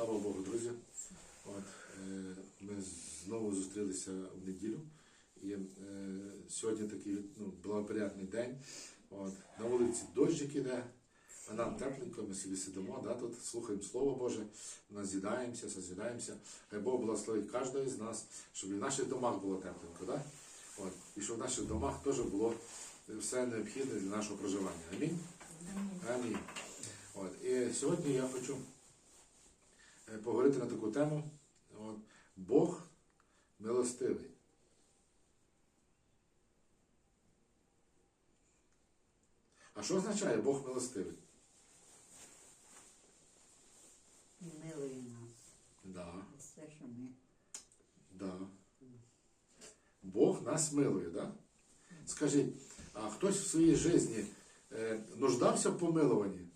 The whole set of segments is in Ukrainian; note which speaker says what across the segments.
Speaker 1: Слава Богу, друзі. От, е, ми знову зустрілися в неділю. І е, сьогодні такий ну, благоприятний день. От, на вулиці дощик іде, а нам тепленько, ми собі сидимо, да, тут слухаємо Слово Боже, назідаємося, созідаємося. Хай Бог благословить кожного з нас, щоб і в наших домах було тепленько. Да? От, і щоб в наших домах теж було все необхідне для нашого проживання. Амінь. Амінь. От, і сьогодні я хочу е, поговорити на таку тему. От, Бог милостивий. А що означає Бог милостивий?
Speaker 2: Милує нас.
Speaker 1: Да,
Speaker 2: Все, що ми.
Speaker 1: да. Бог нас милує, да? Скажіть, а хтось в своїй житті е, нуждався в помилуванні?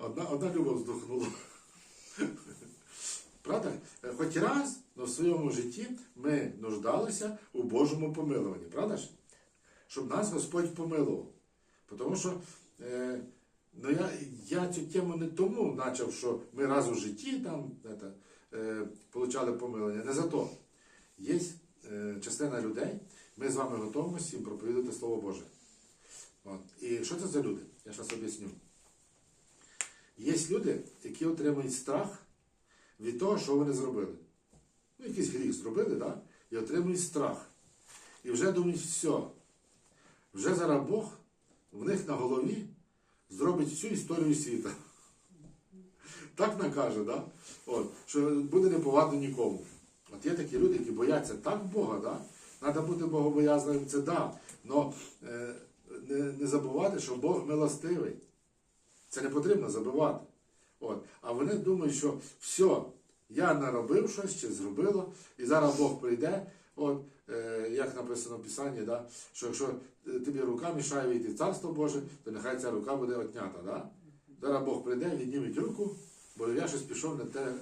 Speaker 1: Одна, одна любов здохнула. Правда? Хоч раз но в своєму житті ми нуждалися у Божому помилуванні, правда ж? Щоб нас Господь помилував. Тому що е, ну я, я цю тему не тому почав, що ми раз у житті там это, е, получали помилення. Не за то. Є е, частина людей, ми з вами готуємося їм проповідати Слово Боже. От. І що це за люди? Я зараз об'ясню. Є люди, які отримують страх від того, що вони зробили. Ну, якийсь гріх зробили, да? і отримують страх. І вже думають, все, вже зараз Бог в них на голові зробить всю історію світу. Так накаже, да? От, що буде неповадно нікому. От є такі люди, які бояться так Бога, да? Треба бути богобоязним, це да. Но е, не, не забувати, що Бог милостивий. Це не потрібно забувати. От. А вони думають, що все, я наробив щось чи зробило, і зараз Бог прийде. От, е, як написано в Писанні, да, що якщо е, тобі рука мішає війти в Царство Боже, то нехай ця рука буде отнята. Да? Зараз Бог прийде, відніметь руку, бо я щось пішов не те,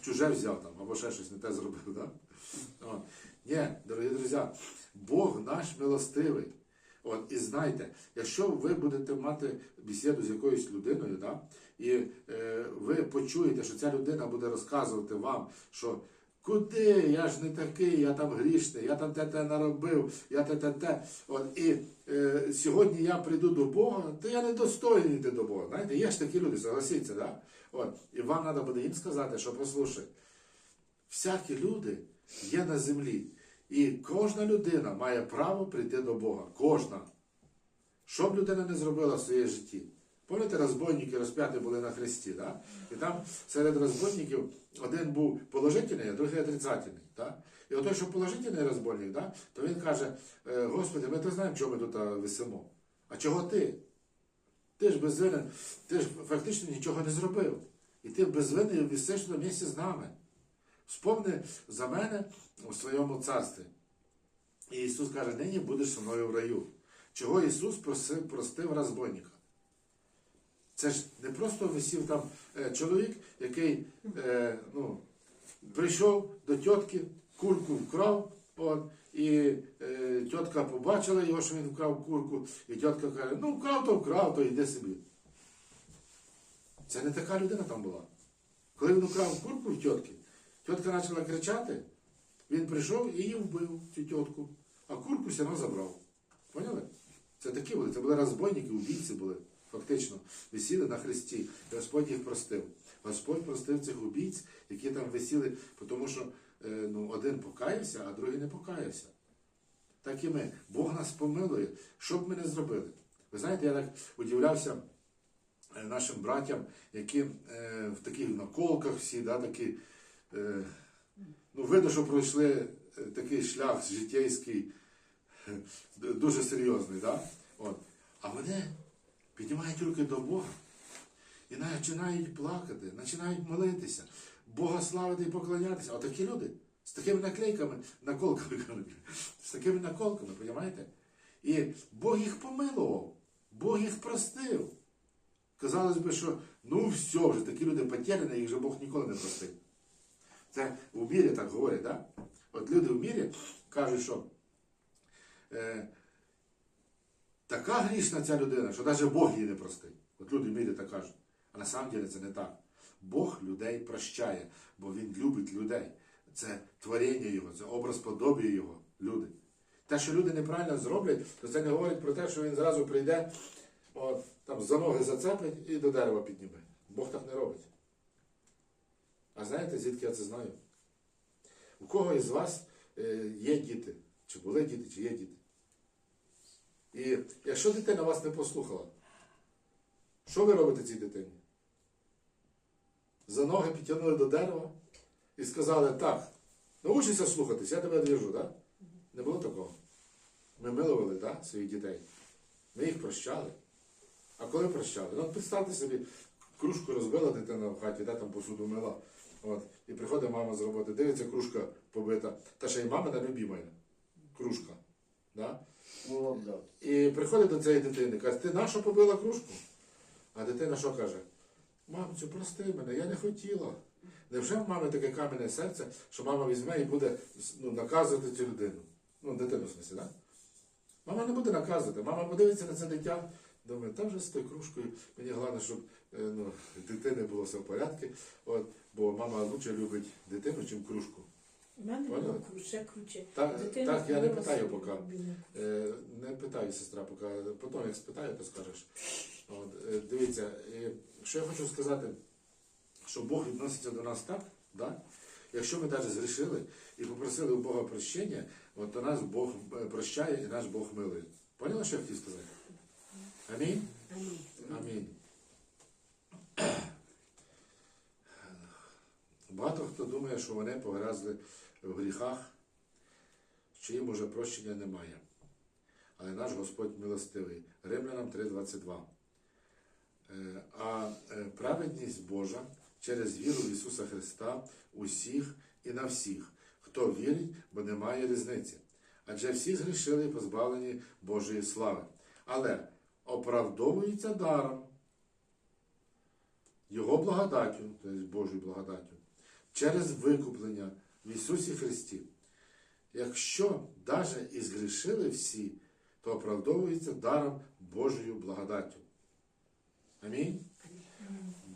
Speaker 1: чуже взяв там, або ще щось не те зробив. Да? От. Ні, дорогі друзі, Бог наш милостивий. От, і знайте, якщо ви будете мати бесіду з якоюсь людиною, да, і е, ви почуєте, що ця людина буде розказувати вам, що куди, я ж не такий, я там грішний, я там те те наробив, я те те те. От, і е, сьогодні я прийду до Бога, то я не достойний йти до Бога. Знаєте, є ж такі люди, согласіться, да? От, і вам треба буде їм сказати, що послухай, всякі люди є на землі. І кожна людина має право прийти до Бога. Кожна. Що б людина не зробила в своєму житті? Пам'ятаєте, розбойники розп'яті були на хресті, да? і там серед розбойників один був положительний, а другий отрицательний. Да? І отой, що положительний розбойник, да? то він каже, «Е, Господи, ми то знаємо, чого ми тут висимо. А чого ти? Ти ж безвинен, ти ж фактично нічого не зробив. І ти безвинний висиш на місці з нами. Вспомни за мене у своєму царстві. І Ісус каже, нині будеш зі мною в раю. Чого Ісус просив, простив розбойника? Це ж не просто висів там е, чоловік, який е, ну, прийшов до тітки, курку вкрав, от, і е, тітка побачила його, що він вкрав курку, і тітка каже, ну вкрав, то вкрав, то йди собі. Це не така людина там була. Коли він вкрав курку в тітки, тітка почала кричати, він прийшов і її вбив, цю тітку, а курку все одно забрав. Поняли? Це такі були, це були розбойники, убійці були, фактично, висіли на хресті. Господь їх простив. Господь простив цих убійць, які там висіли, тому що е, ну, один покаявся, а другий не покаявся. Так і ми. Бог нас помилує, що б ми не зробили. Ви знаєте, я так удивлявся е, нашим братям, які е, в таких наколках всі, да, такі, ну, видно, що пройшли е, такий шлях життєйський, е, дуже серйозний. Да? От. А вони піднімають руки до Бога і починають плакати, починають молитися, Бога славити і поклонятися. Отакі люди з такими наклейками, наколками, з такими наколками, розумієте? І Бог їх помилував, Бог їх простив. Казалось би, що ну все, вже такі люди потеряні, їх же Бог ніколи не простив. Це в мірі так говорять, да? От люди в мірі кажуть, що е, така грішна ця людина, що навіть Бог її не простить. От люди в мірі так кажуть. А на самом деле це не так. Бог людей прощає, бо Він любить людей. Це творіння Його, це образ подобія Його, люди. Те, що люди неправильно зроблять, то це не говорить про те, що він зразу прийде, от, там за ноги зацепить і до дерева підніме. Бог так не робить. А знаєте, звідки я це знаю? У кого із вас е, є діти? Чи були діти, чи є діти? І якщо дитина вас не послухала, що ви робите цій дитині? За ноги підтягнули до дерева і сказали, так, научися слухатись, я тебе двіжу, так? Не було такого. Ми милували так, своїх дітей. Ми їх прощали. А коли прощали? Ну, представте собі, кружку розбила дитина в хаті, де там посуду мила. От. І приходить мама з роботи, дивиться, кружка побита. Та ще й мама не любима. Кружка. Да? І приходить до цієї дитини, каже, ти нащо побила кружку? А дитина що каже? Мамцю, прости мене, я не хотіла. Невже в мами таке кам'яне серце, що мама візьме і буде ну, наказувати цю людину? Ну, дитину в смысле, да? Мама не буде наказувати, мама подивиться на це дитя, думає, та вже з тою кружкою, мені головне, щоб ну, дитини було все в порядку, от, бо мама лучше любить дитину, ніж кружку.
Speaker 3: У мене
Speaker 1: Поняла?
Speaker 3: було круче, круче.
Speaker 1: Так,
Speaker 3: Дитина
Speaker 1: так я не питаю поки. Е, Не питаю, сестра, поки потім як спитаю, то скажеш. От, е, дивіться, е, що я хочу сказати, що Бог відноситься до нас так, да? якщо ми навіть згрішили і попросили у Бога прощення, от, то нас Бог е, прощає і наш Бог милує. Поняли, що я хотів сказати? Амінь?
Speaker 3: Амінь.
Speaker 1: Амінь. Багато хто думає, що вони погрязли в гріхах, що їм уже прощення немає. Але наш Господь милостивий. Римлянам 3.22. Е, А е, праведність Божа через віру в Ісуса Христа усіх і на всіх, хто вірить, бо немає різниці. Адже всі згрішили і позбавлені Божої слави. Але оправдовуються даром, Його благодаттю, тобто Божою благодаттю, через викуплення в Ісусі Христі. Якщо навіть і згрішили всі, то оправдовуються даром Божою благодаттю. Амінь.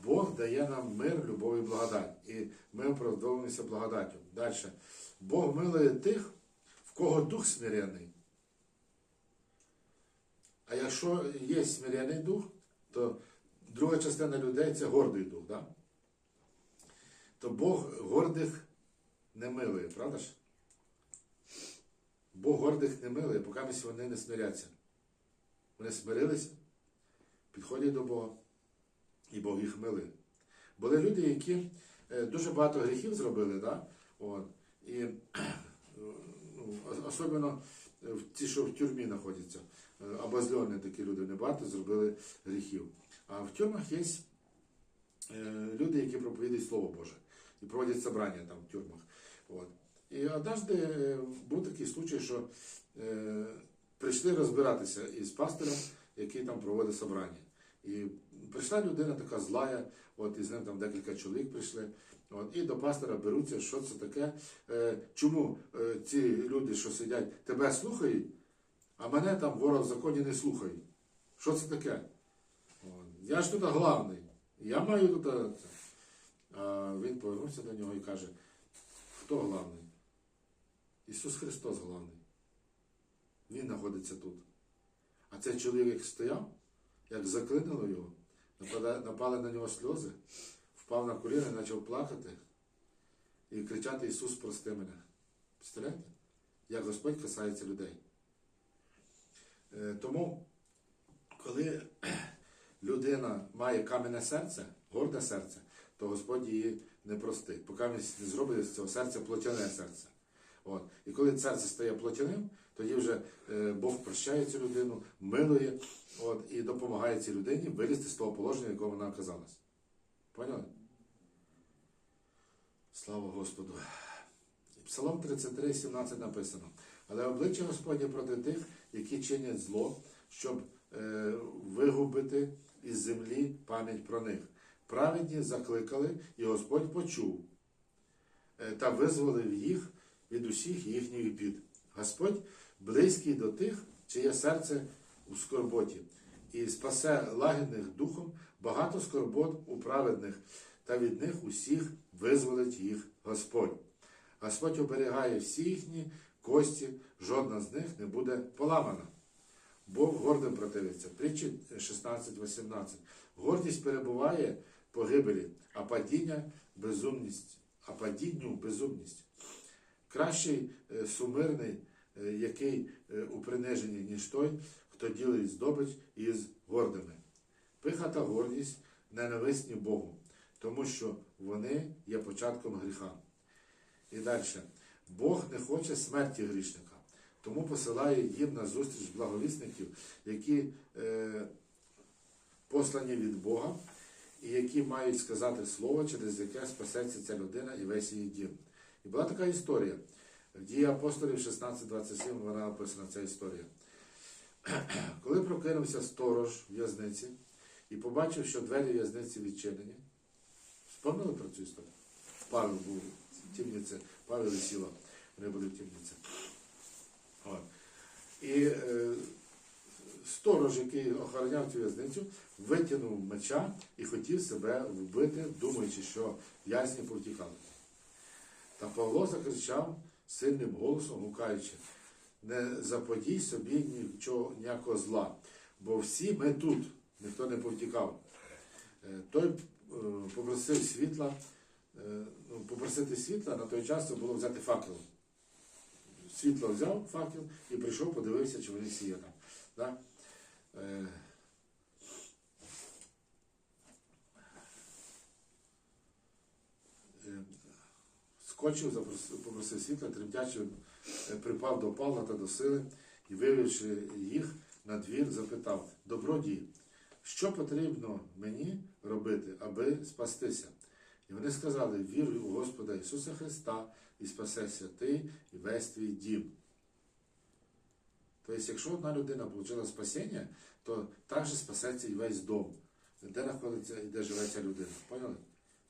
Speaker 1: Бог дає нам мир, любов і благодать. І ми оправдовуємося благодаттю. Далі. Бог милує тих, в кого дух смиренний. А якщо є смиренний дух, то друга частина людей це гордий дух. Да? То Бог гордих не милує, правда ж? Бог гордих не милує, поки вони не смиряться. Вони смирилися, підходять до Бога, і Бог їх милує. Були люди, які е, дуже багато гріхів зробили, да? От. і е, ну, ос- особливо ті, що в тюрмі знаходяться, е, обозльоні такі люди, не багато зробили гріхів. А в тюрмах є е, люди, які проповідують Слово Боже і проводять собрання там в тюрмах. От. І однажды е, був такий случай, що е, прийшли розбиратися із пастором, який там проводить собрання. І прийшла людина така злая, от із ним там декілька чоловік прийшли. От, і до пастора беруться, що це таке, е, чому е, ці люди, що сидять, тебе слухають, а мене там ворог в законі не слухають. Що це таке? Я ж тут главний, я маю тут. е, це». А він повернувся до нього і каже, хто главний? Ісус Христос главний. Він знаходиться тут. А цей чоловік стояв, як заклинило його, напали на нього сльози, впав на коліна і почав плакати і кричати Ісус, прости мене. Представляєте? Як Господь касається людей. Е, Тому, коли людина має кам'яне серце, горде серце, то Господь її не простить, поки він не зробить з цього серця плотяне серце. От. І коли серце стає плотяним, тоді вже е, Бог прощає цю людину, милує от, і допомагає цій людині вилізти з того положення, в якому вона оказалась. Поняли? Слава Господу. Псалом 33, 17 написано. Але обличчя Господнє проти тих, які чинять зло, щоб вигубити із землі пам'ять про них. Праведні закликали, і Господь почув е, та визволив їх від усіх їхніх бід. Господь близький до тих, чиє серце у скорботі, і спасе лагідних духом, Багато скорбот у праведних, та від них усіх визволить їх Господь. Господь оберігає всі їхні кості, жодна з них не буде поламана. Бог гордим противиться. Притчі 16-18. Гордість перебуває погибелі, а падіння безумність, а падінню безумність. Кращий е, сумирний, е, який е, у приниженні, ніж той, хто ділить здобич із гордими. Пиха та гордість ненависні Богу, тому що вони є початком гріха. І далі. Бог не хоче смерті грішника, тому посилає їм на зустріч благовісників, які е, послані від Бога, і які мають сказати слово, через яке спасеться ця людина і весь її дім. І була така історія. В дії апостолів 16.27 вона описана ця історія. Коли прокинувся сторож в'язниці і побачив, що двері в'язниці відчинені, вспомнили про цю історію? Павел був в тімниці, Павел і Сіла, вони були в тімниці. От. І е, сторож, який охороняв цю в'язницю, витягнув меча і хотів себе вбити, думаючи, що в'язні повтікали. Та Павло закричав сильним голосом, гукаючи, не заподій собі нічого, ніякого зла, бо всі ми тут, ніхто не повтікав. Е, Той е, попросив світла, е, ну, попросити світла на той час це було взяти факел. Світло взяв факел і прийшов, подивився, чи вони всі там. Да? Е, е, Скочив, запросив- попросив світла, тремтячи, е, припав до Павла та до сили і, вивівши їх на двір, запитав: Добродій, що потрібно мені робити, аби спастися? І вони сказали: Віруй у Господа Ісуса Христа і спасешся ти і весь твій дім. Тобто, якщо одна людина отримала спасіння, то також спасеться і весь дом, де знаходиться і де живе ця людина. Поняли?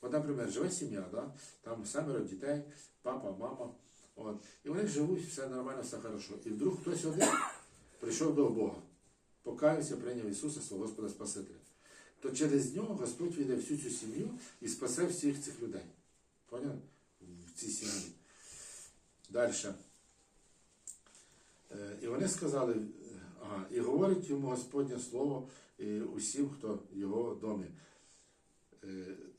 Speaker 1: От, наприклад, живе сім'я, да? там семеро дітей, папа, мама. От. І вони живуть, все нормально, все хорошо. І вдруг хтось один прийшов до Бога, покаявся, прийняв Ісуса, свого Господа Спасителя. То через нього Господь війде всю цю сім'ю і спасе всіх цих людей. Поняли? В цій сім'ї. Далі. Е, І вони сказали, е, ага, і говорить йому Господнє Слово е, усім, хто в його домі.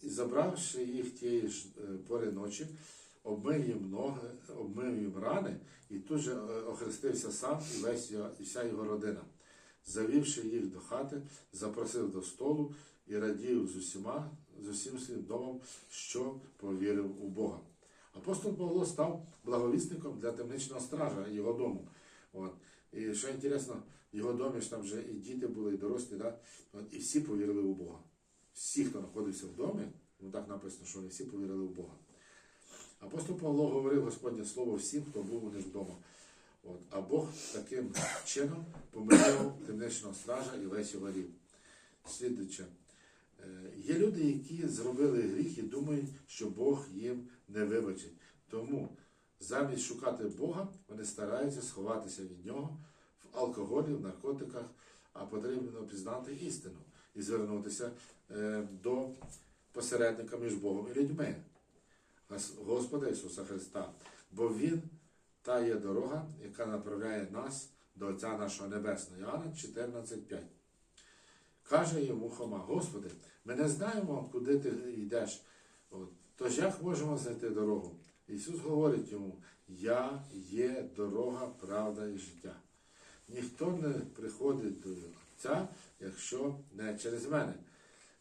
Speaker 1: І забравши їх тієї ж пори ночі, обмив їм ноги, обмив їм рани, і тут же охрестився сам і весь і вся його родина. Завівши їх до хати, запросив до столу і радів з усіма, з усім своїм домом, що повірив у Бога. Апостол Павло став благовісником для темничного стража його дому. От. І що інтересно, в його домі ж там вже і діти були, і дорослі, да? От, і всі повірили у Бога. Всі, хто знаходився в домі, ну так написано, що вони всі повірили в Бога. Апостол Павло говорив Господнє Слово всім, хто був у них вдома. От. А Бог таким чином помилував темничного стража і весь рід. Слідуюче. Е, Є люди, які зробили гріх і думають, що Бог їм не вибачить. Тому замість шукати Бога, вони стараються сховатися від нього в алкоголі, в наркотиках, а потрібно пізнати істину і звернутися е, до посередника між Богом і людьми, Господа Ісуса Христа. Бо Він та є дорога, яка направляє нас до Отця нашого Небесного. Іоанна 14.5. Каже йому Хома, Господи, ми не знаємо, куди ти йдеш. От. Тож як можемо знайти дорогу? Ісус говорить йому, Я є дорога, правда і життя. Ніхто не приходить до Отця, якщо не через мене.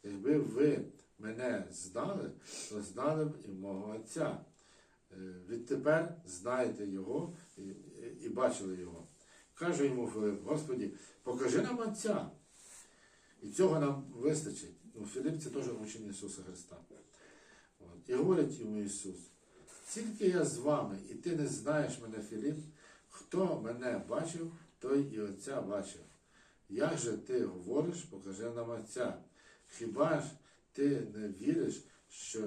Speaker 1: Якби ви мене знали, то знали б і мого Отця. Е, Відтепер знаєте Його і, бачили Його. Каже йому Филип, Господі, покажи нам Отця. І цього нам вистачить. Ну, Філіп це теж учень Ісуса Христа. От. І говорить йому Ісус, тільки я з вами, і ти не знаєш мене, Філіп, хто мене бачив, той і Отця бачив. Як же ти говориш, покажи нам Отця. Хіба ж ти не віриш, що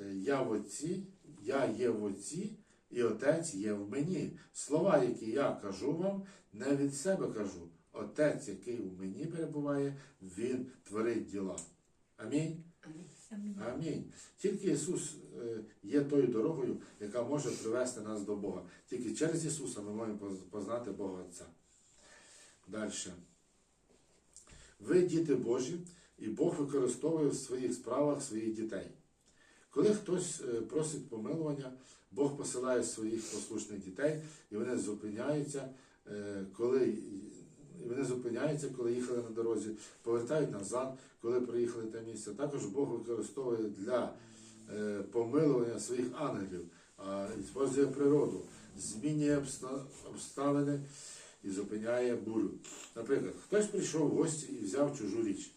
Speaker 1: е, я в Отці, я є в Отці, і Отець є в мені. Слова, які я кажу вам, не від себе кажу. Отець, який у мені перебуває, він творить діла. Амінь.
Speaker 4: Амінь.
Speaker 1: Амінь. Тільки Ісус е, є тою дорогою, яка може привести нас до Бога. Тільки через Ісуса ми можемо познати Бога Отця. Далі. Ви діти Божі, і Бог використовує в своїх справах своїх дітей. Коли хтось е, просить помилування, Бог посилає своїх послушних дітей, і вони зупиняються, е, коли вони зупиняються, коли їхали на дорозі, повертають назад, коли приїхали те місце. Також Бог використовує для е, помилування своїх ангелів, а, використовує природу, змінює обставини і зупиняє бурю. Наприклад, хтось прийшов в гості і взяв чужу річ.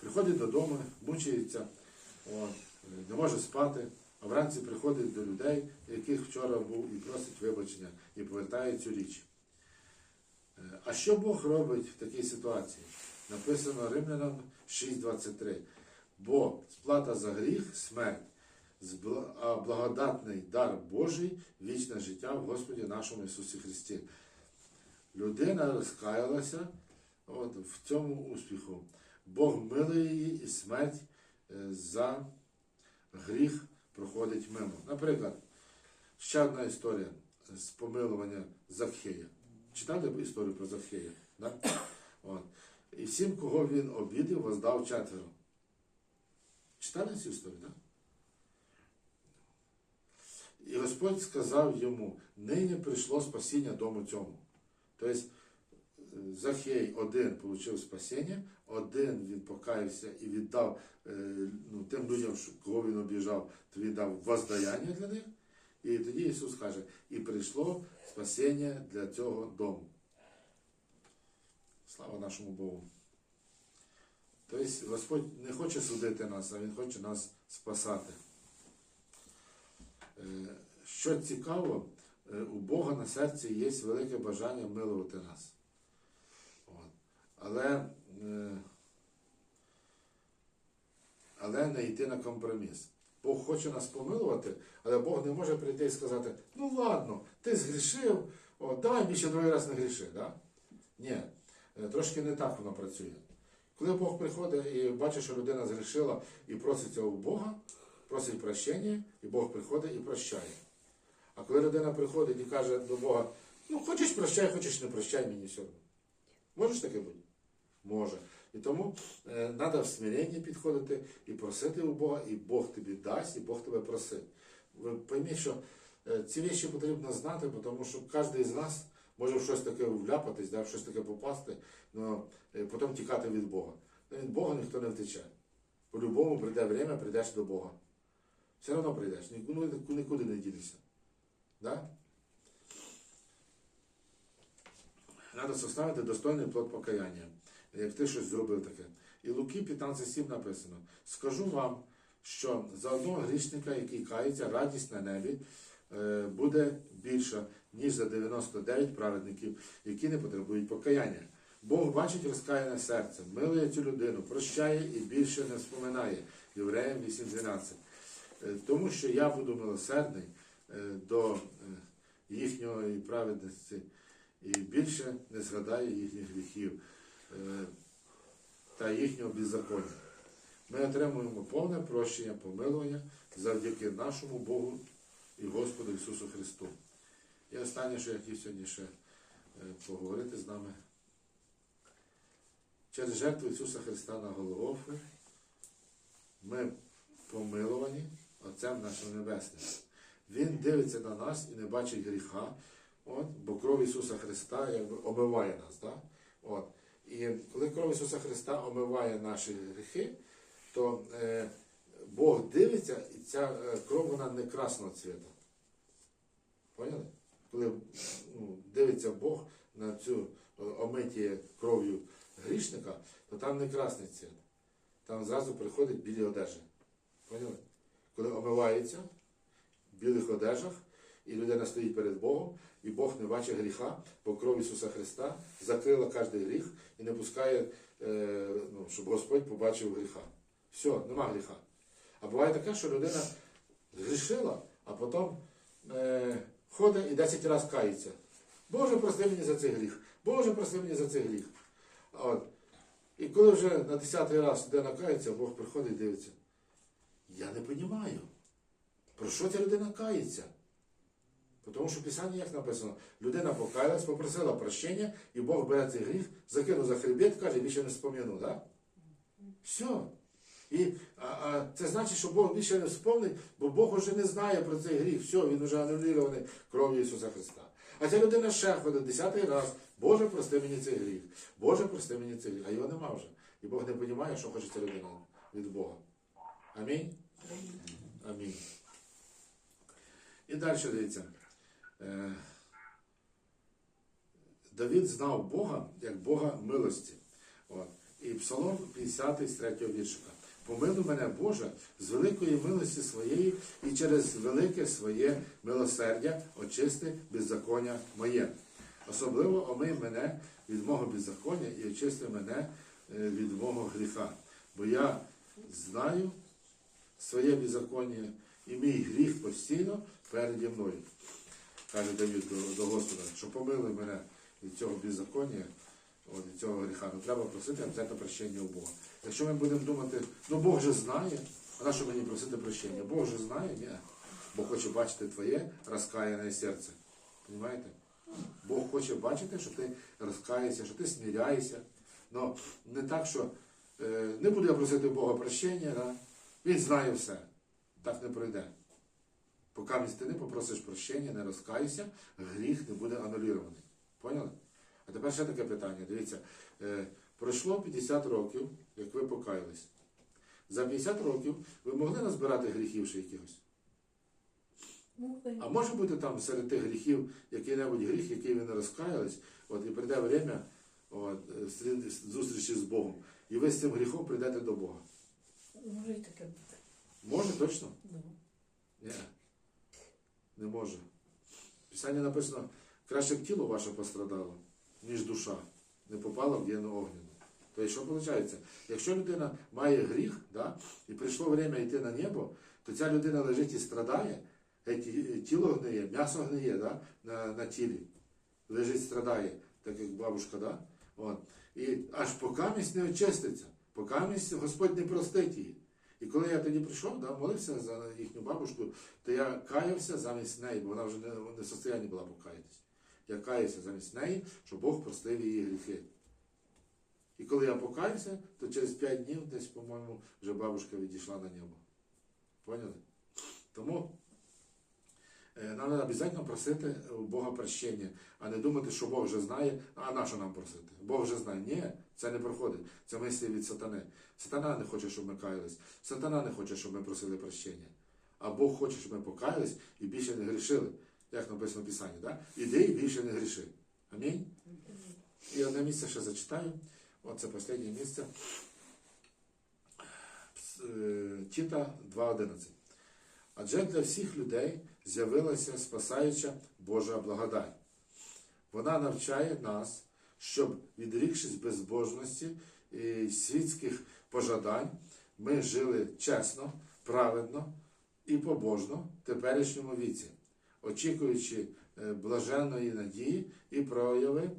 Speaker 1: Приходить додому, мучається, е, не може спати, а вранці приходить до людей, яких вчора був, і просить вибачення, і повертає цю річ. А що Бог робить в такій ситуації? Написано Римлянам 6.23. Бо сплата за гріх смерть, а благодатний дар Божий вічне життя в Господі нашому Ісусі Христі. Людина розкаялася от, в цьому успіху. Бог милує її і смерть е, за гріх проходить мимо. Наприклад, ще одна історія з помилування Закхея. Читали історію про Закхея? Да? От. І всім, кого він обідав, воздав четверо. Читали цю історію, так? І Господь сказав йому, нині прийшло спасіння дому цьому. Тобто Захей один отримав спасіння, один він покаявся і віддав е, ну, тим людям, кого він обіжав, то він дав воздаяння для них. І тоді Ісус каже, і прийшло спасіння для цього дому. Слава нашому Богу. Тобто Господь не хоче судити нас, а Він хоче нас спасати. Е, Що цікаво, е, у Бога на серці є велике бажання милувати нас. Але, е, але не йти на компроміс. Бог хоче нас помилувати, але Бог не може прийти і сказати, ну ладно, ти згрішив, о, давай більше другий раз не гріши. Да? Ні, е, трошки не так воно працює. Коли Бог приходить і бачить, що людина згрішила і проситься у Бога, просить прощення, і Бог приходить і прощає. А коли людина приходить і каже до Бога, ну хочеш прощай, хочеш не прощай мені все одно. Можеш таке бути? Може. І тому треба в смиренні підходити і просити у Бога, і Бог тобі дасть, і Бог тебе просить. Ви пойміть, що е, ці речі потрібно знати, тому що кожен з нас може в щось таке вляпатись, да, в щось таке попасти, але потім тікати від Бога. Та Від Бога ніхто не втече. По-любому прийде время, прийдеш до Бога. Все одно прийдеш, нікуди, нікуди не дінешся. Да? Треба составити достойний плод покаяння, як ти щось зробив таке. І Луки 15.7 написано: Скажу вам, що за одного грішника, який кається, радість на небі е, буде більша, ніж за 99 праведників, які не потребують покаяння. Бог бачить розкаяне серце, милує цю людину, прощає і більше не споминає. Євреям 8.12. Е, Тому що я буду милосердний е, до їхньої праведності і більше не згадаю їхніх гріхів та їхнього беззаконня. Ми отримуємо повне прощення, помилування завдяки нашому Богу і Господу Ісусу Христу. І останнє, що я хотів сьогодні ще е, поговорити з нами. Через жертву Ісуса Христа на Голгофу ми помиловані Отцем нашим Небесним. Він дивиться на нас і не бачить гріха, от, бо кров Ісуса Христа якби, омиває нас. Да? От. І коли кров Ісуса Христа омиває наші гріхи, то е, Бог дивиться, і ця е, кров вона не красного цвіта. Поняли? Коли ну, дивиться Бог на цю е, омиті кров'ю грішника, то там не красний цвіт. Там зразу приходять білі одежі. Поняли? Коли омивається в білих одежах, і людина стоїть перед Богом, і Бог не бачить гріха, бо кров Ісуса Христа закрила кожен гріх і не пускає, е, ну, щоб Господь побачив гріха. Все, нема гріха. А буває таке, що людина згрішила, а потім е, ходить і 10 разів кається. Боже, прости мені за цей гріх. Боже, прости мені за цей гріх. От. І коли вже на десятий раз людина кається, Бог приходить і дивиться. Я не розумію, про що ця людина кається. Тому що в Писанні як написано, людина покаялась, попросила прощення, і Бог бере цей гріх, закинув за хребет, каже, більше не спом'яну, да? Все. І а, а, це значить, що Бог більше не вспомнить, бо Бог вже не знає про цей гріх. Все, він вже анулірований кров'ю Ісуса Христа. А ця людина ще ходить десятий раз. Боже, прости мені цей гріх. Боже, прости мені цей гріх. А його нема вже. І Бог не розуміє, що хоче ця людина від Бога. Амінь. Амінь. І далі дивіться. Е, Давід знав Бога як Бога милості. От. І Псалом 50 з 3 віршика. Помилуй мене, Боже, з великої милості своєї і через велике своє милосердя очисти беззаконня моє. Особливо омий мене від мого беззаконня і очисти мене е, від мого гріха. Бо я знаю своє беззаконня і мій гріх постійно переді мною. Каже Давид до, до Господа, що помилуй мене від цього беззаконня, від цього гріха. Ну, треба просити взяти прощення у Бога. Якщо ми будемо думати, ну Бог же знає, а на що мені просити прощення? Бог же знає, ні. Бог хоче бачити твоє розкаяне серце. Понимаєте? Бог хоче бачити, що ти розкаєшся, що ти сміряєшся. Но не так, що е, не буду я просити Бога прощення, да? він знає все. Так не пройде. Поки ти не попросиш прощення, не розкаєшся, гріх не буде анулірований. Поняли? А тепер ще таке питання. Дивіться, е, пройшло 50 років, як ви покаялись. За 50 років ви могли назбирати гріхів ще якихось?
Speaker 4: Могли.
Speaker 1: А може бути там серед тих гріхів який-небудь гріх, який ви не розкаялись, от і прийде время от, зустрічі з Богом, і ви з цим гріхом прийдете до Бога.
Speaker 4: Може і таке бути.
Speaker 1: Може точно?
Speaker 4: Ну.
Speaker 1: Ні. Не може. В Писанні написано, краще б тіло ваше пострадало, ніж душа, не попала в гієну огняну. Тобто, що виходить? Якщо людина має гріх, да, і прийшло время йти на небо, то ця людина лежить і страдає, тіло гниє, м'ясо гниє да, на, на тілі. Лежить, страдає, так як бабушка, да? От. І аж покамість не очиститься, покамість Господь не простить її. І коли я тоді прийшов, да, молився за їхню бабушку, то я каявся замість неї, бо вона вже не, не в состоянні була покаятись. Я каявся замість неї, щоб Бог простив її гріхи. І коли я покаявся, то через 5 днів десь, по-моєму, вже бабушка відійшла на небо. Поняли? Тому нам треба обов'язково просити у Бога прощення, а не думати, що Бог вже знає, а на що нам просити? Бог вже знає. Ні, це не проходить. Це мислі від сатани. Сатана не хоче, щоб ми каялись. Сатана не хоче, щоб ми просили прощення. А Бог хоче, щоб ми покаялись і більше не грішили. Як написано в Писанні, да? Іди і більше не гріши. Амінь. І одне місце ще зачитаю. Оце останнє місце. Е, Тіта 2.11. Адже для всіх людей з'явилася спасаюча Божа благодать. Вона навчає нас, щоб, відрікшись безбожності і світських пожадань, ми жили чесно, праведно і побожно в теперішньому віці, очікуючи е, блаженної надії і прояви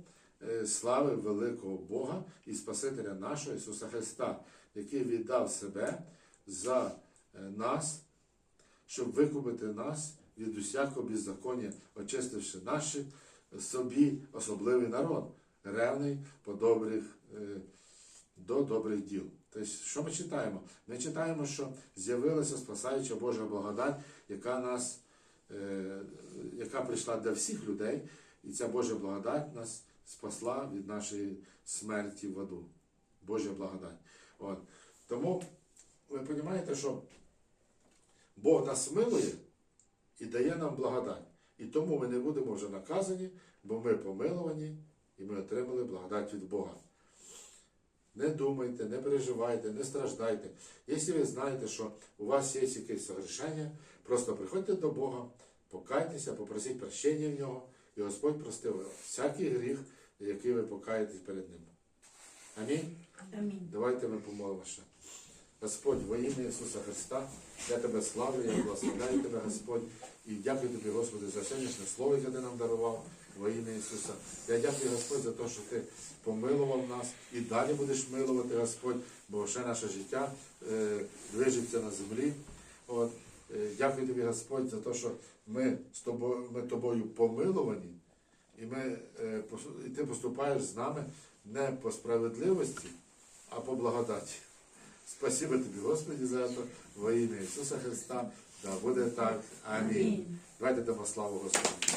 Speaker 1: е, слави великого Бога і Спасителя нашого Ісуса Христа, який віддав себе за е, нас, щоб викупити нас від усякого беззаконня, очистивши наші собі особливий народ, ревний по добрих, е, до добрих діл. Тобто, що ми читаємо? Ми читаємо, що з'явилася спасаюча Божа благодать, яка нас, е, яка прийшла для всіх людей, і ця Божа благодать нас спасла від нашої смерті в аду. Божа благодать. От. Тому ви розумієте, що Бог нас милує і дає нам благодать. І тому ми не будемо вже наказані, бо ми помиловані і ми отримали благодать від Бога. Не думайте, не переживайте, не страждайте. Якщо ви знаєте, що у вас є якесь согрішення, просто приходьте до Бога, покайтеся, попросіть прощення в нього, і Господь простив всякий гріх, який ви покаєтесь перед Ним. Амінь.
Speaker 4: Амінь.
Speaker 1: Давайте ми помолимося. Господь, во ім'я Ісуса Христа, я тебе славлю, я благословляю тебе, Господь, і дякую тобі, Господи, за сьогоднішнє слово, яке ти нам дарував. во ім'я Ісуса. Я дякую, Господь, за те, що ти помилував нас і далі будеш милувати, Господь, бо ще наше життя е, движеться на землі. От, е, дякую тобі, Господь, за те, що ми з тобою, ми тобою помилувані, і, ми, е, і ти поступаєш з нами не по справедливості, а по благодаті. Спасибо Тебе, Господи, за это. во имя Иисуса Христа. Да будет так. Аминь. Давайте дамо славу Господу.